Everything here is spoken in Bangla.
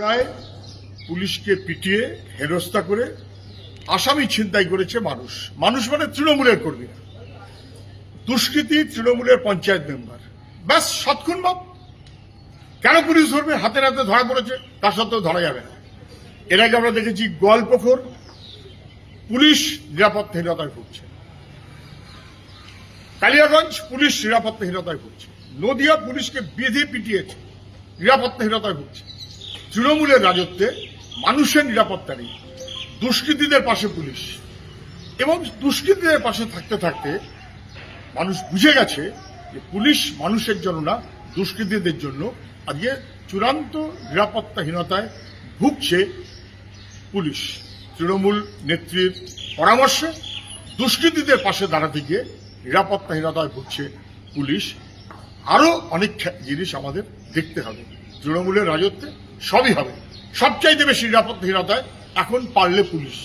প্রায় পুলিশকে পিটিয়ে হেনস্থা করে আসামি ছিনতাই করেছে মানুষ। মানুষ মানে তৃণমূলের কর্মীরা। দুষ্কৃতী তৃণমূলের পঞ্চায়েত মেম্বার। ব্যাস সৎক্ষণ বাপ কেন পুলিশ ধরবে? হাতে হাতে ধরা পড়েছে, তার সত্ত্বেও ধরা যাবে না। এর আগে আমরা দেখেছি গোয়ালপুকুর পুলিশ নিরাপত্তাহীনতায় ভুগছে। কালিয়াগঞ্জ, পুলিশ নিরাপত্তাহীনতায় ভুগছে। নদিয়া পুলিশকে বেঁধে পিটিয়েছে, নিরাপত্তাহীনতায় ভুগছে। তৃণমূলের রাজত্বে মানুষের নিরাপত্তা নেই। দুষ্কৃতীদের পাশে পুলিশ। এবং দুষ্কৃতীদের পাশে থাকতে থাকতে মানুষ বুঝে গেছে যে পুলিশ মানুষের জন্য না, দুষ্কৃতীদের জন্য আজকে চূড়ান্ত নিরাপত্তাহীনতায় ভুগছে পুলিশ। তৃণমূল নেত্রীর পরামর্শে দুষ্কৃতীদের পাশে দাঁড়াতে গিয়ে নিরাপত্তাহীনতায় ভুগছে পুলিশ। আরও অনেক জিনিস আমাদের দেখতে হবে। তৃণমূলের রাজত্বে সবই হবে। সবচাইতে বেশি নিরাপত্তাহীনতায় এখন পারলে পুলিশ।